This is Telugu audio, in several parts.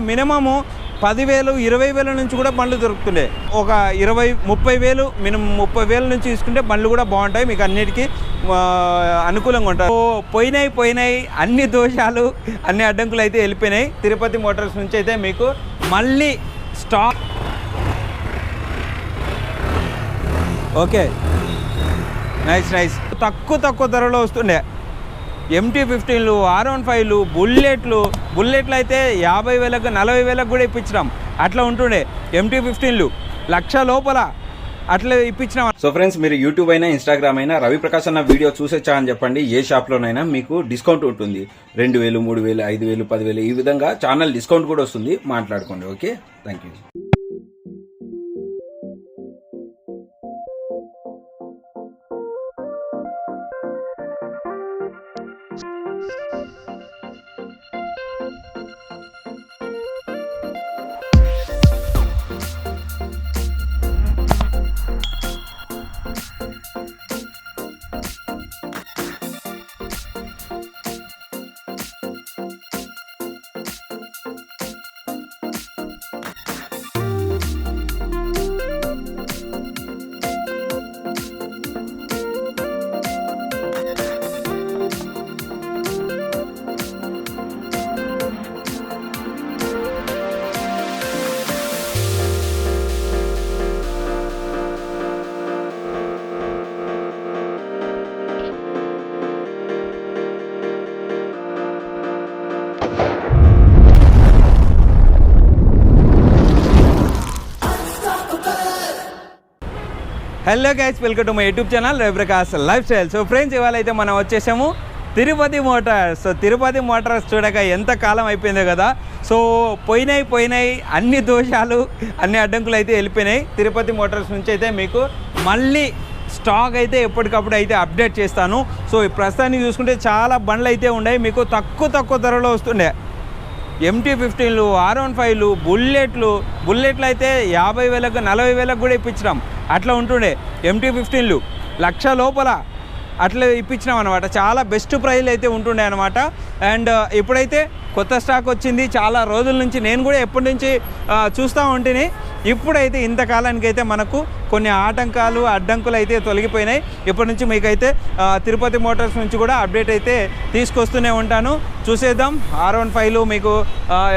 మినిమము పదివేలు ఇరవై వేల నుంచి కూడా బండ్లు దొరుకుతుండే. ఒక ఇరవై ముప్పై వేలు మినిమం ముప్పై వేల నుంచి తీసుకుంటే బండ్లు కూడా బాగుంటాయి. మీకు అన్నిటికీ అనుకూలంగా ఉంటాయి. పోయినాయి పోయినాయి. అన్ని దోషాలు అన్ని అడ్డంకులు అయితే వెళ్ళిపోయినాయి. తిరుపతి మోటార్స్ నుంచి అయితే మీకు మళ్ళీ స్టాక్ ఓకే. Nice nice. తక్కువ తక్కువ ధరలో వస్తుండే. ఎంటీ ఫిఫ్టీన్లు ఆర్ వన్ ఫైవ్లు బుల్లెట్లు బుల్లెట్లు అయితే యాభై వేలకు నలభై వేలకు కూడా ఇప్పించినాం. అట్లా ఉంటుండే ఎంటీ ఫిఫ్టీన్లు లక్ష లోపల అట్లా ఇప్పించినాం. సో ఫ్రెండ్స్ మీరు యూట్యూబ్ అయినా ఇన్స్టాగ్రామ్ అయినా రవి ప్రకాష్ అన్న వీడియో చూసొచ్చా అని చెప్పండి. ఏ షాప్లోనైనా మీకు డిస్కౌంట్ ఉంటుంది. రెండు వేలు మూడు వేలు ఐదు వేలు పదివేలు ఈ విధంగా ఛానల్ డిస్కౌంట్ కూడా వస్తుంది. మాట్లాడుకోండి okay? Thank you hello guys welcome to my YouTube channel Raviprakash lifestyle so friends ఇవాళ అయితే మనం వచ్చేసాము Tirupati motors. So Tirupati motors చూడక ఎంత కాలం అయిపోయిందో కదా. సో పోయినాయి పోయినాయి అన్ని దోషాలు అన్ని అడ్డంకులు అయితే వెళ్ళిపోయినాయి. తిరుపతి మోటార్స్ నుంచి అయితే మీకు మళ్ళీ స్టాక్ అయితే ఎప్పటికప్పుడు అయితే అప్డేట్ చేస్తాను. సో ప్రస్తుతానికి చూసుకుంటే చాలా బండ్లు అయితే ఉన్నాయి. మీకు తక్కువ తక్కువ ధరలో వస్తుండే. ఎంటీ ఫిఫ్టీన్లు ఆర్ వన్ ఫైవ్లు బుల్లెట్లు బుల్లెట్లు అయితే యాభై వేలకు నలభై వేలకు కూడా ఇప్పించినాం. అట్లా ఉంటుండే. ఎంటీ ఫిఫ్టీన్లు లక్ష లోపల అట్లా ఇప్పించినాం అనమాట చాలా బెస్ట్ ప్రైజ్లు అయితే ఉంటుండే అనమాట అండ్ uh, ఇప్పుడైతే కొత్త స్టాక్ వచ్చింది. చాలా రోజుల నుంచి నేను కూడా ఎప్పటి నుంచి చూస్తూ ఉంటేనే. ఇప్పుడైతే ఇంతకాలానికి అయితే మనకు కొన్ని ఆటంకాలు అడ్డంకులు అయితే తొలగిపోయినాయి. ఇప్పటి నుంచి మీకైతే తిరుపతి మోటార్స్ నుంచి కూడా అప్డేట్ అయితే తీసుకొస్తూనే ఉంటాను. చూసేద్దాం. ఆర్ వన్ ఫైవ్లు మీకు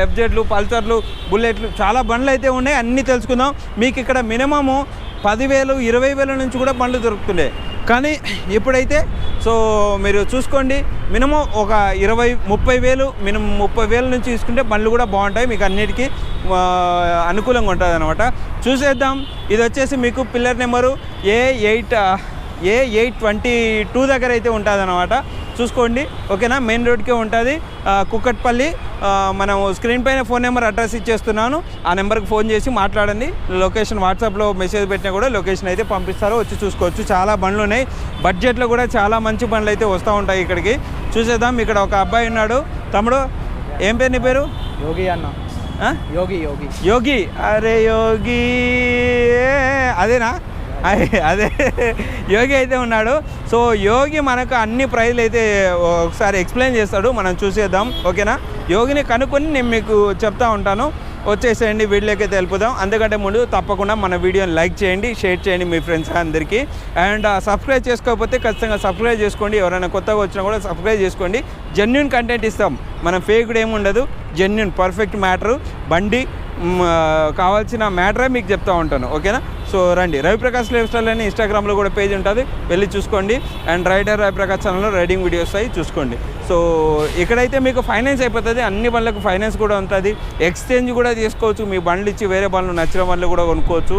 ఎఫ్జెడ్లు పల్సర్లు బుల్లెట్లు చాలా బండ్లు అయితే ఉన్నాయి. అన్నీ తెలుసుకుందాం. మీకు ఇక్కడ మినిమము పదివేలు ఇరవై వేల నుంచి కూడా బండ్లు దొరుకుతుండే. కానీ ఇప్పుడైతే సో మీరు చూసుకోండి. మినిమం ఒక ఇరవై ముప్పై వేలు మినిమం ముప్పై వేల నుంచి తీసుకుంటే బండ్లు కూడా బాగుంటాయి. మీకు అన్నిటికీ అనుకూలంగా ఉంటుంది అనమాట చూసేద్దాం. ఇది వచ్చేసి మీకు pillar number A eight A eight twenty two దగ్గర అయితే ఉంటుంది అనమాట చూసుకోండి. ఓకేనా? మెయిన్ రోడ్కే ఉంటుంది. కుక్కట్పల్లి. మనం స్క్రీన్ పైన ఫోన్ నెంబర్ అడ్రస్ ఇచ్చేస్తున్నాను. ఆ నెంబర్కి ఫోన్ చేసి మాట్లాడండి. లొకేషన్ వాట్సాప్లో మెసేజ్ పెట్టినా కూడా లొకేషన్ అయితే పంపిస్తారు వచ్చి చూసుకోవచ్చు. చాలా బండ్లు ఉన్నాయి. బడ్జెట్లో కూడా చాలా మంచి బండ్లు అయితే వస్తూ ఉంటాయి ఇక్కడికి. చూసేద్దాం. ఇక్కడ ఒక అబ్బాయి ఉన్నాడు. తమ్ముడు ఏం పేరు నీ పేరు? యోగి అన్న? యోగి యోగి. యోగి. అరే యోగి. అదేనా? అదే. యోగి అయితే ఉన్నాడు. సో యోగి మనకు అన్ని ప్రైజ్లు అయితే ఒకసారి ఎక్స్ప్లెయిన్ చేస్తాడు. మనం చూసేద్దాం. ఓకేనా? యోగిని కనుక్కొని నేను మీకు చెప్తా ఉంటాను. వచ్చేసేయండి వీడియోకి తెలుపుదాం అందుకంటే ముందు తప్పకుండా మన వీడియోని లైక్ చేయండి షేర్ చేయండి మీ ఫ్రెండ్స్ అందరికీ. అండ్ సబ్స్క్రైబ్ చేసుకోకపోతే ఖచ్చితంగా సబ్స్క్రైబ్ చేసుకోండి. ఎవరైనా కొత్తగా వచ్చినా కూడా సబ్స్క్రైబ్ చేసుకోండి. జెన్యున్ కంటెంట్ ఇస్తాం. మనం ఫేక్ ఏమి ఉండదు. Genuine perfect matter. బండి కావాల్సిన మ్యాటరే మీకు చెప్తూ ఉంటాను. ఓకేనా? సో రండి. రవిప్రకాష్ లైఫ్ స్టైల్ అని ఇన్స్టాగ్రామ్లో కూడా పేజ్ ఉంటుంది. వెళ్ళి చూసుకోండి. అండ్ రైడర్ రవిప్రకాష్ ఛానల్లో రైడింగ్ వీడియోస్ అవి చూసుకోండి. సో ఇక్కడైతే మీకు ఫైనాన్స్ అయిపోతుంది. అన్ని బండ్లకు ఫైనాన్స్ కూడా ఉంటుంది. ఎక్స్చేంజ్ కూడా చేసుకోవచ్చు మీ బండ్లు ఇచ్చి వేరే బండ్లు నచ్చిన బండ్లు కూడా కొనుక్కోవచ్చు.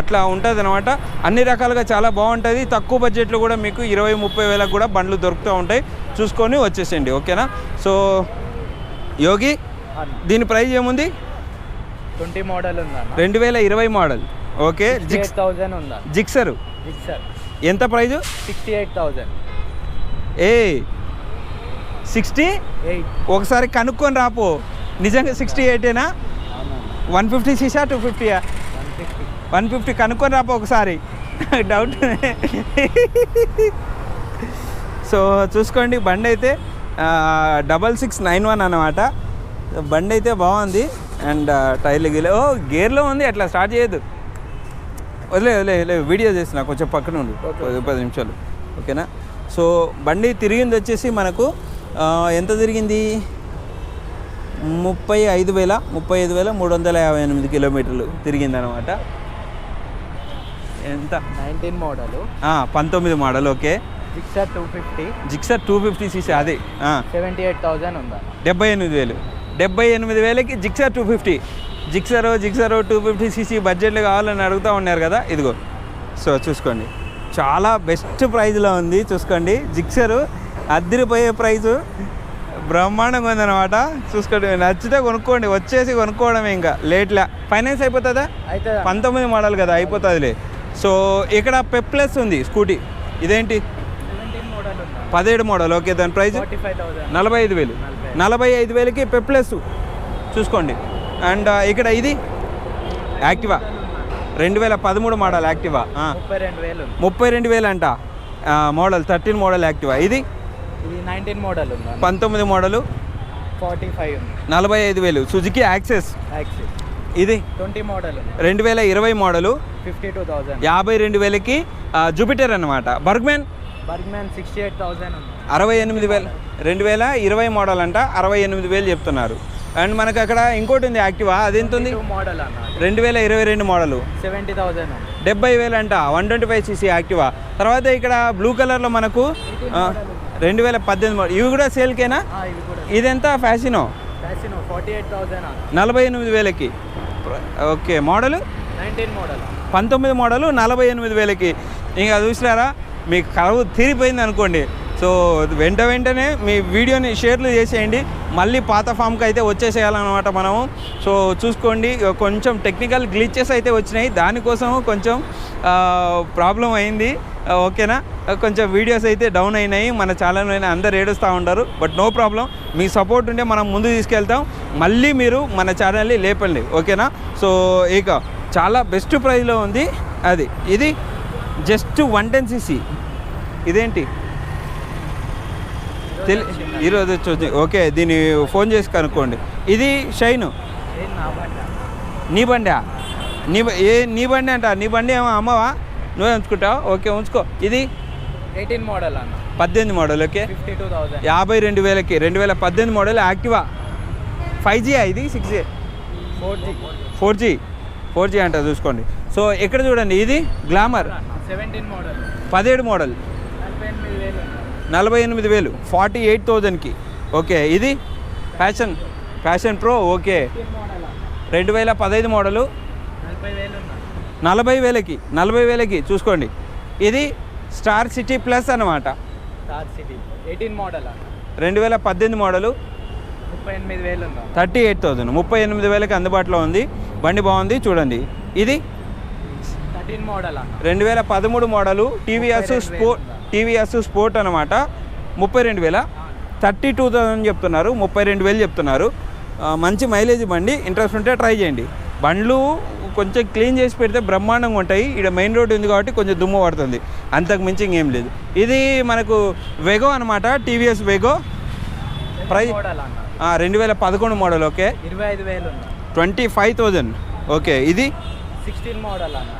అట్లా ఉంటుంది అనమాట అన్ని రకాలుగా చాలా బాగుంటుంది. తక్కువ బడ్జెట్లో కూడా మీకు ఇరవై ముప్పై వేలకు కూడా బండ్లు దొరుకుతూ ఉంటాయి. చూసుకొని వచ్చేసేయండి. ఓకేనా? సో యోగి దీని ప్రైస్ ఏముంది? ట్వంటీ మోడల్ ఉందన్న. రెండు వేల ఇరవై మోడల్. Okay six. థౌజండ్ ఉందా? జిక్సరు? జిక్సర్. ఎంత price? Sixty eight thousand A sixty? Eight. ఒకసారి కనుక్కొని రాపో. నిజంగా సిక్స్టీ ఎయిటేనా? వన్ ఫిఫ్టీ సీసా టూ ఫిఫ్టీయా? One fifty. కనుక్కొని రాపో ఒకసారి. డౌట్. సో చూసుకోండి బండి అయితే డబల్ సిక్స్ నైన్ వన్ అనమాట బండి అయితే బాగుంది. అండ్ టైర్లు గీలు ఓ గేర్లో ఉంది అట్లా స్టార్ట్ చేయొద్దు. వదిలే వదిలే వదిలే వీడియో చేసిన కొంచెం పక్కన ఉండు. పది పది నిమిషాలు. ఓకేనా? సో బండి తిరిగింది వచ్చేసి మనకు ఎంత తిరిగింది? ముప్పై ఐదు వేల ముప్పై ఐదు వేల మూడు వందల యాభై ఎనిమిది కిలోమీటర్లు తిరిగింది అనమాట ఎంత? Nineteen model. పంతొమ్మిది model okay. Gixxer two fifty. Gixxer two fifty CC అది. సెవెంటీ ఎయిట్ థౌజండ్ ఉందా? డెబ్బై ఎనిమిది వేలు. డెబ్బై ఎనిమిది వేలకి Gixxer two fifty. Gixxer Gixxer two fifty CC బడ్జెట్లు కావాలని అడుగుతూ ఉన్నారు కదా ఇదిగో. సో చూసుకోండి. చాలా బెస్ట్ ప్రైజ్లో ఉంది చూసుకోండి. జిక్సరు అద్దరిపోయే ప్రైజు బ్రహ్మాండంగా ఉందన్నమాట. చూసుకోండి నచ్చితే కొనుక్కోండి వచ్చేసి కొనుక్కోవడమే ఇంకా. లేట్లా. ఫైనాన్స్ అయిపోతుందా? అయితే పంతొమ్మిది మోడల్ కదా అయిపోతుందిలే. సో ఇక్కడ పెప్లెస్ ఉంది స్కూటీ. ఇదేంటి? పదిహేడు మోడల్. ఓకే దాని థౌజండ్ నలభై ఐదు వేలు. నలభై. ఐదు వేలకి పెప్లెస్ చూసుకోండి. అండ్ ఇక్కడ ఇది? యాక్టివా? రెండు వేల పదమూడు మోడల్ యాక్టివా? ముప్పై రెండు వేలు. అంట మోడల్ థర్టీన్ మోడల్ యాక్టివా? ఇది? ఇది నైన్టీన్ మోడల్ పంతొమ్మిది మోడలు. ఫార్టీ ఫైవ్ నలభై ఐదు వేలు. Suzuki Access. ఇది? ట్వంటీ మోడల్ రెండు వేల ఇరవై మోడలు. Fifty two thousand. యాభై రెండు వేలకి జూపిటర్ అనమాట బర్గ్మెన్ బర్గ్మ్యాన్ సిక్స్టీ ఎయిట్ ఉంది. అరవై ఎనిమిది వేలు. రెండు వేల ఇరవై మోడల్ అంట అరవై ఎనిమిది వేలు చెప్తున్నారు. అండ్ మనకు అక్కడ ఇంకోటి ఉంది యాక్టివా? అదెంత ఉంది టూ మోడల్ అన్న రెండు వేల ఇరవై రెండు మోడలు సెవెంటీ ఉంది. డెబ్బై వేలు అంట one twenty five CC Activa? తర్వాత ఇక్కడ బ్లూ కలర్లో మనకు రెండు వేల పద్దెనిమిది మోడల్ ఇవి కూడా సేల్కేనా? ఇదెంత ఫ్యాషనో? ఫ్యాసినో ఫార్టీ ఎయిట్ థౌజండ్ నలభై ఎనిమిది వేలకి. ఓకే మోడలు నైన్టీన్ మోడల్ పంతొమ్మిది మోడలు నలభై ఎనిమిది వేలకి. ఇంకా చూసినారా? మీకు కరువు తీరిపోయింది అనుకోండి. సో వెంట వెంటనే మీ వీడియోని షేర్లు చేసేయండి. మళ్ళీ పాత ఫామ్కి అయితే వచ్చేసేయాలన్నమాట మనము. సో చూసుకోండి కొంచెం టెక్నికల్ గ్లిచెస్ అయితే వచ్చినాయి. దానికోసం కొంచెం ప్రాబ్లం అయింది. ఓకేనా? కొంచెం వీడియోస్ అయితే డౌన్ అయినాయి. మన ఛానల్ అయినా అందరు ఏడుస్తూ ఉంటారు బట్ నో ప్రాబ్లం. మీ సపోర్ట్ ఉంటే మనం ముందు తీసుకెళ్తాం. మళ్ళీ మీరు మన ఛానల్ని లేపండి. ఓకేనా? సో ఇక చాలా బెస్ట్ ప్రైజ్లో ఉంది. అది ఇది జస్ట్ వన్ టెన్ సీసీ. ఇదేంటి? తెలి ఈరోజు వచ్చి ఓకే దీన్ని ఫోన్ చేసి కనుక్కోండి. ఇది షైను? నా బండి నీ ఏ నీ బండి అంట నీ బండి ఏమో అమ్మవా? నువ్వే ఉంచుకుంటావు ఓకే ఉంచుకో. ఇది? ఎయిటీన్ మోడల్ అన్న. పద్దెనిమిది మోడల్ ఓకే. యాభై రెండు వేలకి రెండు వేల పద్దెనిమిది మోడల్ యాక్టివా? ఫైవ్ జీ ఇది? Six G four G. Four G. Four G అంట చూసుకోండి. సో ఇక్కడ చూడండి? ఇది? గ్లామర్. Seventeen model. పదిహేడు మోడల్. నలభై ఎనిమిది వేలు ఫార్టీ ఎయిట్ థౌజండ్కి. ఓకే ఇది? Fashion fashion pro okay. రెండు వేల పదహైదు మోడలు నలభై వేలకి నలభై వేలకి చూసుకోండి. ఇది స్టార్ సిటీ ప్లస్ అనమాట రెండు వేల పద్దెనిమిది మోడలు థర్టీ ఎయిట్ థౌజండ్. ముప్పై ఎనిమిది వేలకి అందుబాటులో ఉంది. బండి బాగుంది చూడండి. ఇది? రెండు వేల పదమూడు model TVS Sport? TVS Sport అనమాట ముప్పై రెండు వేల. థర్టీ టూ థౌజండ్ చెప్తున్నారు. ముప్పై రెండు వేలు చెప్తున్నారు. మంచి మైలేజ్ బండి. ఇంట్రెస్ట్ ఉంటే ట్రై చేయండి. బండ్లు కొంచెం క్లీన్ చేసి పెడితే బ్రహ్మాండంగా ఉంటాయి. ఇక్కడ మెయిన్ రోడ్ ఉంది కాబట్టి కొంచెం దుమ్ము పడుతుంది. అంతకు మించి ఇంకేం లేదు. ఇది మనకు వెగో అనమాట టీవీఎస్ వెగో అన్న. రెండు వేల పదకొండు మోడల్ ఓకే? ఇరవై ఐదు వేలు ట్వంటీ ఫైవ్ థౌజండ్ ఓకే ఇది? సిక్స్టీన్ మోడల్ అన్న.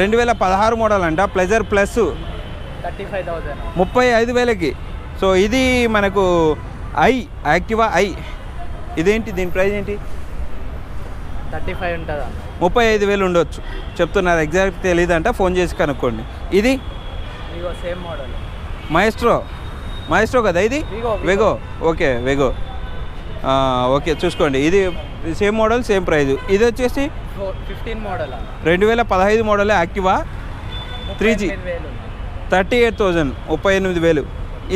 రెండు వేల పదహారు మోడల్ అంట. Pleasure Plus thirty five thousand. ముప్పై ఐదు వేలకి. సో ఇది మనకు ఐ యాక్టివా ఐ. ఇదేంటి దీని ప్రైస్ ఏంటి? థర్టీ ఫైవ్ ఉంటుంది? ముప్పై ఐదు వేలు ఉండొచ్చు. చెప్తున్నారు ఎగ్జాక్ట్ తెలియదంట ఫోన్ చేసి కనుక్కోండి. ఇది? Same model. మైస్ట్రో మైస్ట్రో కదా ఇది. వెగో ఓకే వెగో ఓకే చూసుకోండి. ఇది సేమ్ మోడల్ సేమ్ ప్రైజ్ ఇది వచ్చేసి? Fifteen model? రెండు వేల పదహైదు మోడల్ యాక్టివా? ముప్పై 3G. థర్టీ ఎయిట్ థౌజండ్ ముప్పై ఎనిమిది వేలు.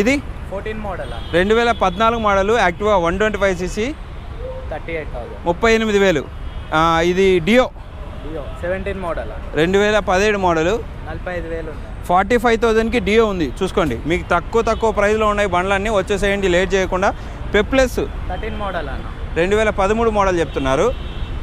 ఇది? Fourteen model? రెండు వేల పద్నాలుగు model Activa one twenty five CC. Thirty eight thousand. ముప్పై ఎనిమిది వేలు. ఇది డియో. ఇయో సెవెంటీన్ మోడల్? రెండు వేల పదిహేడు మోడలు. నలభై ఐదు వేలు ఫార్టీ ఫైవ్ థౌజండ్కి డియో ఉంది. చూసుకోండి. మీకు తక్కువ తక్కువ ప్రైస్లో ఉన్నాయి బండ్లన్నీ. వచ్చేసేయండి లేట్ చేయకుండా. పెప్లెస్ థర్టీన్ మోడల్ అన్న రెండు వేల పదమూడు మోడల్ చెప్తున్నారు.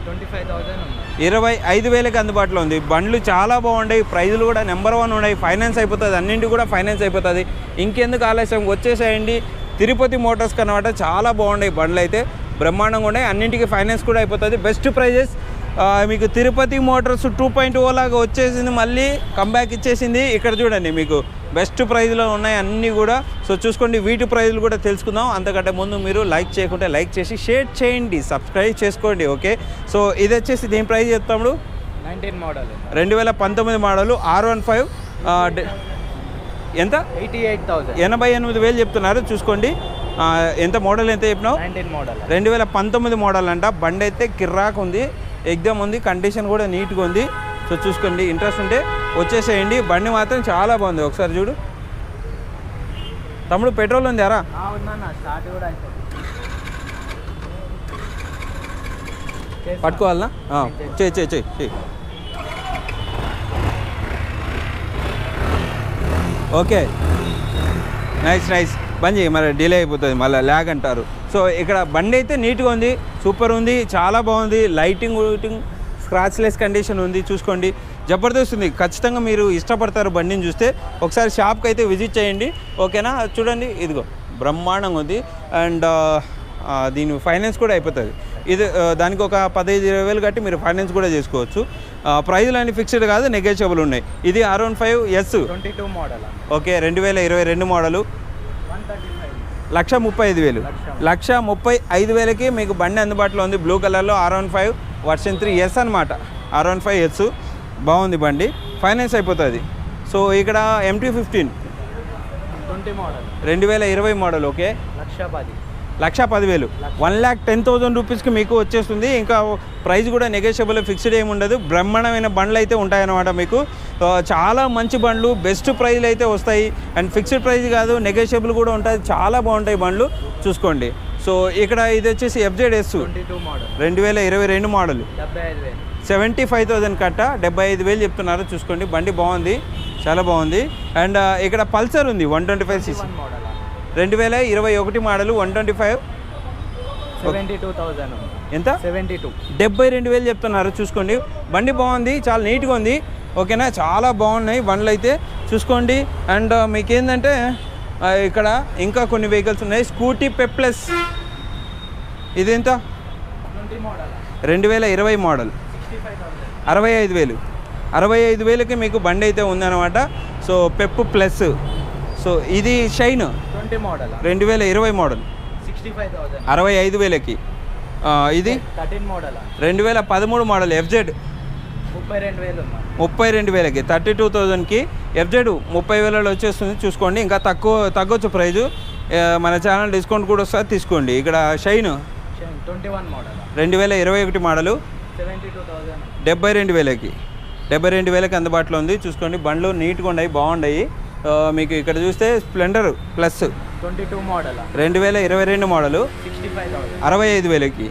ట్వంటీ ఫైవ్ థౌజండ్ ఇరవై ఐదు వేలకి అందుబాటులో ఉంది. బండ్లు చాలా బాగున్నాయి ప్రైజులు కూడా నెంబర్ వన్ ఉన్నాయి. ఫైనాన్స్ అయిపోతుంది. అన్నింటి కూడా ఫైనాన్స్ అయిపోతుంది. ఇంకెందుకు ఆలస్యం? వచ్చేసేయండి. తిరుపతి మోటార్స్ కనమాట చాలా బాగున్నాయి బండ్లు అయితే. బ్రహ్మాండంగా ఉన్నాయి. అన్నింటికి ఫైనాన్స్ కూడా అయిపోతుంది. Best prices. మీకు Tirupati motors two point O లాగా వచ్చేసింది. మళ్ళీ కంబ్యాక్ ఇచ్చేసింది. ఇక్కడ చూడండి మీకు. బెస్ట్ ప్రైజ్లో ఉన్నాయి అన్నీ కూడా. సో చూసుకోండి వీటి ప్రైజ్లు కూడా తెలుసుకుందాం. అంతకంటే ముందు మీరు లైక్ చేయకుంటే లైక్ చేసి షేర్ చేయండి సబ్స్క్రైబ్ చేసుకోండి ఓకే? సో ఇది వచ్చేసి దీని ప్రైస్ చెప్తాము నైన్టీన్ మోడల్. రెండు వేల పంతొమ్మిది మోడలు ఆర్ వన్ ఫైవ్ ఎంత? Eighty eight thousand. ఎనభై ఎనిమిది వేలు చెప్తున్నారు. చూసుకోండి ఎంత మోడల్ ఎంత చెప్పినావు? మోడల్. రెండు వేల పంతొమ్మిది మోడల్ అంట. బండి అయితే కిర్రాక్ ఉంది ఎగ్జామ్ ఉంది కండిషన్ కూడా నీట్గా ఉంది. సో చూసుకోండి ఇంట్రెస్ట్ ఉంటే వచ్చేసేయండి. బండి మాత్రం చాలా బాగుంది. ఒకసారి చూడు. తమ్ముడు పెట్రోల్ ఉంది అరా. పట్టుకోవాలనా? చేయి చేయి చేయి చేయి. ఓకే. Nice nice. బంద్ చేయి. మరి డిలే అయిపోతుంది. మళ్ళీ ల్యాగ్ అంటారు. సో ఇక్కడ బండి అయితే నీట్గా ఉంది. సూపర్ ఉంది. చాలా బాగుంది. లైటింగ్ లైటింగ్ స్క్రాచ్లెస్ కండిషన్ ఉంది. చూసుకోండి. జబర్దస్త్ ఉంది. ఖచ్చితంగా మీరు ఇష్టపడతారు బండిని చూస్తే. ఒకసారి షాప్కి అయితే విజిట్ చేయండి. ఓకేనా? చూడండి. ఇదిగో బ్రహ్మాండంగా ఉంది. అండ్ దీని ఫైనాన్స్ కూడా అయిపోతుంది. ఇది దానికి ఒక పదహైదు ఇరవై వేలు కట్టి మీరు ఫైనాన్స్ కూడా చేసుకోవచ్చు. ప్రైజులు అన్ని ఫిక్స్డ్ కాదు నెగోషియబుల్ ఉన్నాయి. ఇది R one five S twenty two model okay రెండు వేల ఇరవై రెండు మోడలు. లక్ష ముప్పై ఐదు వేలు. లక్ష. ముప్పై ఐదు వేలకి మీకు బండి అందుబాటులో ఉంది. బ్లూ కలర్లో R one five version three S అనమాట ఆర్ వన్ ఫైవ్ ఎస్ బాగుంది బండి. ఫైనాన్స్ అయిపోతుంది. సో ఇక్కడ ఎంటీ ఫిఫ్టీన్ ట్వంటీ మోడల్. రెండు వేల ఇరవై మోడల్ ఓకే? లక్ష పది. లక్ష పదివేలు. వన్ ల్యాక్ టెన్ థౌసండ్ రూపీస్కి మీకు వచ్చేస్తుంది. ఇంకా ప్రైస్ కూడా నెగోషియబుల్ ఫిక్స్డ్ ఏమి ఉండదు. బ్రహ్మాండమైన బండ్లు అయితే ఉంటాయన్నమాట మీకు. చాలా మంచి బండ్లు బెస్ట్ ప్రైజ్లు అయితే వస్తాయి. అండ్ ఫిక్స్డ్ ప్రైస్ కాదు నెగోషియబుల్ కూడా ఉంటుంది చాలా బాగుంటాయి బండ్లు. చూసుకోండి. సో ఇక్కడ ఇది వచ్చేసి ఎఫ్జెడ్ ఎస్ రెండు వేల ఇరవై రెండు మోడల్. సెవెంటీ ఫైవ్ థౌసండ్ కట్ట. డెబ్బై ఐదు వేలు చెప్తున్నారు. చూసుకోండి. బండి బాగుంది. చాలా బాగుంది. అండ్ ఇక్కడ పల్సర్ ఉంది. One twenty five CC. రెండు వేల ఇరవై ఒకటి model one twenty five. Seventy two thousand ఎంత? Seventy two. డెబ్బై రెండు వేలు చెప్తున్నారు. చూసుకోండి. బండి బాగుంది. చాలా నీట్గా ఉంది. ఓకేనా? చాలా బాగున్నాయి బండ్లు అయితే. చూసుకోండి. అండ్ మీకు ఏంటంటే ఇక్కడ ఇంకా కొన్ని వెహికల్స్ ఉన్నాయి. Scooty Pep Plus. ఇదెంత? మోడల్. రెండు వేల ఇరవై మోడల్. అరవై ఐదు వేలు. అరవై ఐదు వేలకి మీకు బండి అయితే ఉందన్నమాట. సో పెప్ ప్లస్ సో ఇది షైన్. Twenty model? రెండు వేల ఇరవై మోడల్. సిక్స్టీ ఫైవ్ అరవై ఐదు వేలకి. ఇది థర్టీన్ మోడల్? రెండు వేల పదమూడు మోడల్ ఎఫ్జెడ్ ముప్పై రెండు వేలు ముప్పై రెండు వేలకి. థర్టీ టూ థౌజండ్కి ఎఫ్జెడ్ ముప్పై వేలలో వచ్చేస్తుంది. చూసుకోండి ఇంకా తక్కువ తగ్గొచ్చు ప్రైజు. మన ఛానల్ డిస్కౌంట్ కూడా వస్తుంది. తీసుకోండి. ఇక్కడ షైన్ ట్వంటీ వన్ మోడల్? రెండు వేల ఇరవై ఒకటి మోడలు. డెబ్బై రెండు వేలకి. డెబ్బై రెండు వేలకి అందుబాటులో ఉంది. చూసుకోండి బండ్లు నీట్గా ఉన్నాయి బాగున్నాయి. మీకు ఇక్కడ చూస్తే Splendor Plus twenty two model? రెండు వేల ఇరవై రెండు మోడలు. అరవై ఐదు వేలకి.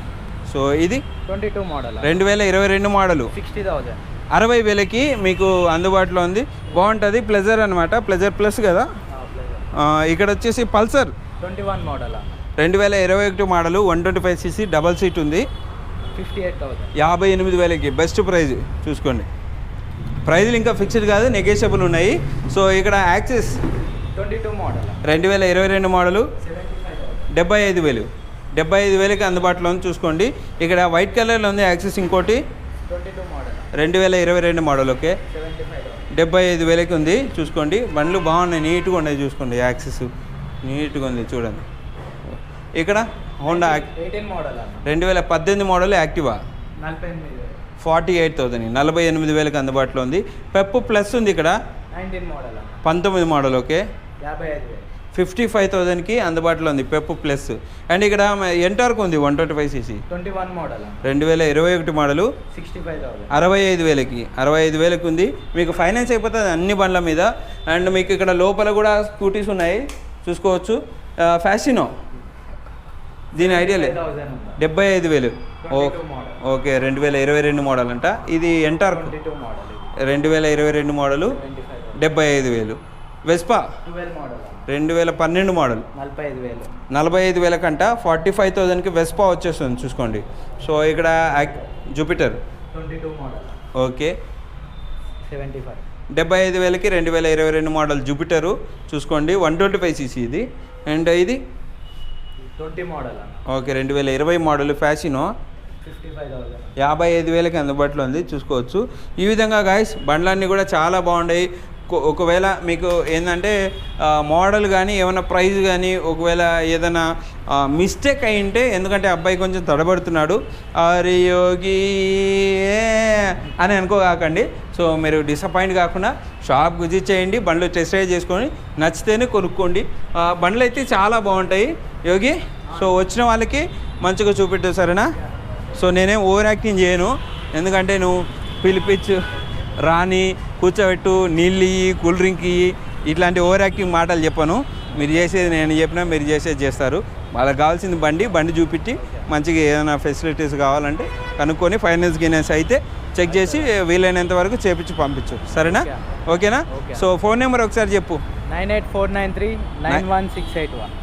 సో ఇది ట్వంటీ టూ మోడల్? రెండు వేల ఇరవై రెండు మోడలు. సిక్స్టీ థౌసండ్ అరవై వేలకి మీకు అందుబాటులో ఉంది. బాగుంటుంది ప్లెజర్ అనమాట ప్లెజర్ ప్లస్ కదా? ఇక్కడ వచ్చేసి పల్సర్ ట్వంటీ వన్ మోడల్? రెండు వేల ఇరవై ఒకటి model one twenty five CC double seat ఉంది. Fifty eight thousand. యాభై ఎనిమిది వేలకి బెస్ట్ ప్రైజ్ చూసుకోండి. ప్రైజులు ఇంకా ఫిక్స్డ్ కాదు నెగోషియబుల్ ఉన్నాయి. సో ఇక్కడ యాక్సిస్ ట్వంటీ టూ మోడల్. రెండు వేల ఇరవై రెండు మోడలు డెబ్బై ఐదు వేలు. డెబ్బై ఐదు వేలకి అందుబాటులో ఉంది చూసుకోండి. ఇక్కడ వైట్ కలర్లో ఉంది యాక్సిస్ ఇంకోటి. రెండు వేల ఇరవై రెండు మోడల్ ఓకే. డెబ్బై ఐదు వేలకి ఉంది చూసుకోండి. బండ్లు బాగున్నాయి నీట్గా ఉన్నాయి చూసుకోండి యాక్సిస్. నీట్గా ఉంది చూడండి. ఇక్కడ హోండా రెండు వేల పద్దెనిమిది model Activa? Forty eight thousand నలభై ఎనిమిది వేలకు అందుబాటులో ఉంది. పెప్పు ప్లస్ ఉంది ఇక్కడ. పంతొమ్మిది మోడల్ ఓకే. ఫిఫ్టీ ఫైవ్ థౌసండ్కి అందుబాటులో ఉంది పెప్పు ప్లస్. అండ్ ఇక్కడ ఎంటార్క్ ఉంది one twenty five CC. Twenty one model రెండు వేల ఇరవై ఒకటి మోడలు. సిక్స్టీ ఫైవ్ అరవై ఐదు వేలకి. అరవై ఐదు వేలకు ఉంది. మీకు ఫైనాన్స్ అయిపోతుంది అన్ని బండ్ల మీద. అండ్ మీకు ఇక్కడ లోపల కూడా స్కూటీస్ ఉన్నాయి. చూసుకోవచ్చు. ఫ్యాషినో దీని ఐడియా లేదు డెబ్బై ఐదు వేలు. ఓ ఓకే రెండు వేల ఇరవై రెండు మోడల్ అంట ఇది ఎంటార్క్ రెండు వేల ఇరవై రెండు మోడలు డెబ్బై ఐదు వేలు. వెస్పా రెండు వేల పన్నెండు మోడల్. నలభై ఐదు వేలు. నలభై ఐదు వేలకంట. ఫార్టీ ఫైవ్ థౌజండ్కి వెస్పా వచ్చేస్తుంది చూసుకోండి. సో ఇక్కడ యాక్- జూపిటర్ ఓకే. సెవెంటీ ఫైవ్ డెబ్బై ఐదు వేలకి రెండు వేల ఇరవై రెండు మోడల్ జూపిటరు చూసుకోండి వన్ ట్వంటీ ఫైవ్ సీసీ ఇది. అండ్ ఇది ట్వంటీ మోడల్ ఓకే రెండు వేల ఇరవై మోడల్ ఫ్యాషను. యాభై ఐదు వేలకి అందుబాటులో ఉంది చూసుకోవచ్చు. ఈ విధంగా గాయస్ బండ్లన్నీ కూడా చాలా బాగున్నాయి ఒకవేళ మీకు ఏంటంటే మోడల్ కానీ ఏమైనా ప్రైజ్ కానీ ఒకవేళ ఏదైనా మిస్టేక్ అయి ఉంటే ఎందుకంటే అబ్బాయి కొంచెం తడబడుతున్నాడు. అరే యోగి అని అనుకోకాకండి సో మీరు డిసప్పాయింట్ కాకుండా షాప్ విజిట్ చేయండి బండ్లు టెస్ట్ డ్రైవ్ చేసుకొని నచ్చితేనే కొనుక్కోండి. బండ్లు అయితే చాలా బాగుంటాయి. యోగి సో వచ్చిన వాళ్ళకి మంచిగా చూపెట్టు సరేనా? సో నేనేం ఓవర్ యాక్టింగ్ చేయను. ఎందుకంటే నువ్వు పిలిపించు. రాని కూర్చోబెట్టు నీళ్ళు ఇయ్యి కూల్ డ్రింక్ ఇయ్యి ఇట్లాంటి ఓవర్ యాక్టింగ్ మాటలు చెప్పను. మీరు చేసేది నేను చెప్పినా మీరు చేసేది చేస్తారు. వాళ్ళకి కావాల్సింది బండి బండి చూపెట్టి మంచిగా ఏదైనా ఫెసిలిటీస్ కావాలంటే కనుక్కొని ఫైనాన్స్ గినెన్స్ అయితే చెక్ చేసి వీలైనంత వరకు చేపించి పంపించు. సరేనా? ఓకేనా? ఓకే. సో ఫోన్ నెంబర్ ఒకసారి చెప్పు. Nine eight four nine three nine one six eight one.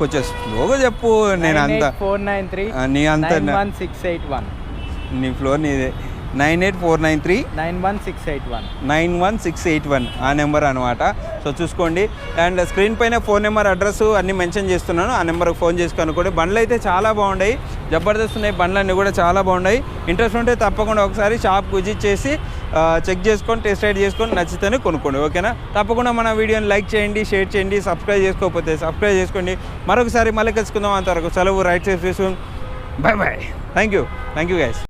కొంచెం స్లోగా చెప్పు నేను అంత ఫోర్ నైన్ త్రీ నీ అంత వన్ సిక్స్ ఎయిట్ వన్. నీ ఫ్లోర్ నీదే. Nine eight four nine three nine one six eight one nine one six eight one ఆ నెంబర్ అనమాట సో చూసుకోండి. అండ్ స్క్రీన్ పైన ఫోన్ నెంబర్ అడ్రస్ అన్నీ మెన్షన్ చేస్తున్నాను. ఆ నెంబర్కి ఫోన్ చేసి కనుక్కోండి. బండ్లు అయితే చాలా బాగున్నాయి జబర్దస్త్ ఉన్నాయి బండ్లు అన్నీ కూడా చాలా బాగున్నాయి ఇంట్రెస్ట్ ఉంటే తప్పకుండా ఒకసారి షాప్ విజిట్ చేసి చెక్ చేసుకొని టెస్ట్ రైడ్ చేసుకొని నచ్చితేనే కొనుక్కోండి. ఓకేనా? తప్పకుండా మన వీడియోని లైక్ చేయండి షేర్ చేయండి సబ్స్క్రైబ్ చేసుకోకపోతే సబ్స్క్రైబ్ చేసుకోండి. మరొకసారి మళ్ళీ కలుసుకుందాం అంతవరకు. సెలవు ride safe bye bye thank you thank you guys